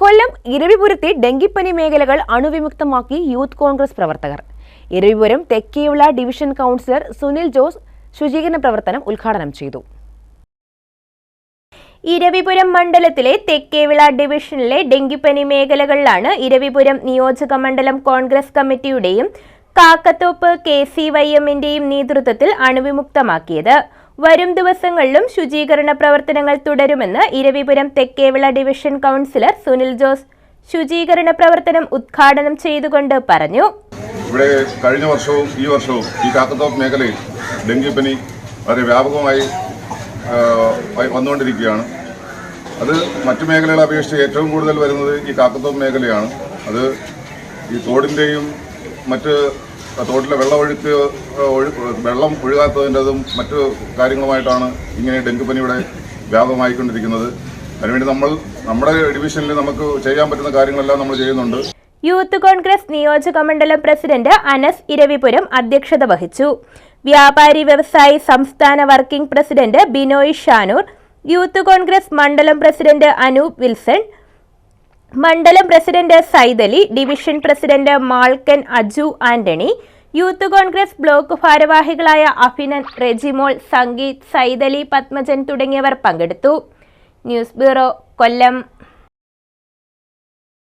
കൊല്ലം ഇരവിപുരത്തെ ഡെങ്കിപ്പനി മേഖലകൾ അണുവിമുക്തമാക്കി യൂത്ത് കോൺഗ്രസ് പ്രവർത്തകർ. ഇരവിപുരം തെക്കേയുള്ള ഡിവിഷൻ കൗൺസിലർ സുനിൽ ജോസ് ശുചീകരണ പ്രവർത്തനം ഉദ്ഘാടനം ചെയ്തു. ഇരവിപുരം മണ്ഡലത്തിലെ തെക്കേവിള ഡിവിഷനിലെ ഡെങ്കിപ്പനി മേഖലകളിലാണ് ഇരവിപുരം നിയോജക മണ്ഡലം കോൺഗ്രസ് കമ്മിറ്റിയുടെയും കാക്കത്തോപ്പ് കെ സി വൈ എമ്മിന്റെയും നേതൃത്വത്തിൽ അണുവിമുക്തമാക്കിയത്. വരും ദിവസങ്ങളിലും ശുചീകരണ പ്രവർത്തനങ്ങൾ തുടരുമെന്ന് ഇരവിപുരം തെക്കേവിള ഡിവിഷൻ കൗൺസിലർ സുനിൽ ജോസ് ശുചീകരണ പ്രവർത്തനം ഉദ്ഘാടനം ചെയ്തുകൊണ്ട് പറഞ്ഞു. ഇവിടെ കഴിഞ്ഞ വർഷവും ഈ വർഷവും ഈ കാക്കത്തോപ്പ് മേഖലയിൽ ഡെങ്കിപ്പനി വളരെ വ്യാപകമായി വന്നുകൊണ്ടിരിക്കുകയാണ്. അത് മറ്റു മേഖലകളെ അപേക്ഷിച്ച് ഏറ്റവും കൂടുതൽ വരുന്നത് ഈ കാക്കത്തോപ്പ് മേഖലയാണ്. അത് ഈ തോടിന്റെയും മറ്റ് തോട്ടിലെ വെള്ളമൊഴുക്ക് വെള്ളം ഒഴുകാത്തതിന്റെതും മറ്റു കാര്യങ്ങളുമായിട്ടാണ് ഇങ്ങനെ ഡെങ്കിപ്പനി ഇവിടെ വ്യാപകമായിക്കൊണ്ടിരിക്കുന്നത്. അതിനുവേണ്ടി നമ്മൾ നമ്മുടെ ഡിവിഷനിൽ നമുക്ക് ചെയ്യാൻ പറ്റുന്ന കാര്യങ്ങളെല്ലാം നമ്മൾ ചെയ്യുന്നുണ്ട്. യൂത്ത് കോൺഗ്രസ് നിയോജക മണ്ഡലം പ്രസിഡന്റ് അനസ് ഇരവിപുരം അധ്യക്ഷത വഹിച്ചു. വ്യാപാരി വ്യവസായി സംസ്ഥാന working president Binoy Shanoor youth congress മണ്ഡലം പ്രസിഡന്റ് അനൂപ് വിൽസൺ മണ്ഡലം president Saidali division president Malkan Aju Antony youth congress block ഭാരവാഹികളായ അഫിനൻ റെജിമോൾ സംഗീത് സൈദലി പത്മജൻ തുടങ്ങിയവർ പങ്കെടുത്തു. News bureau Kollam.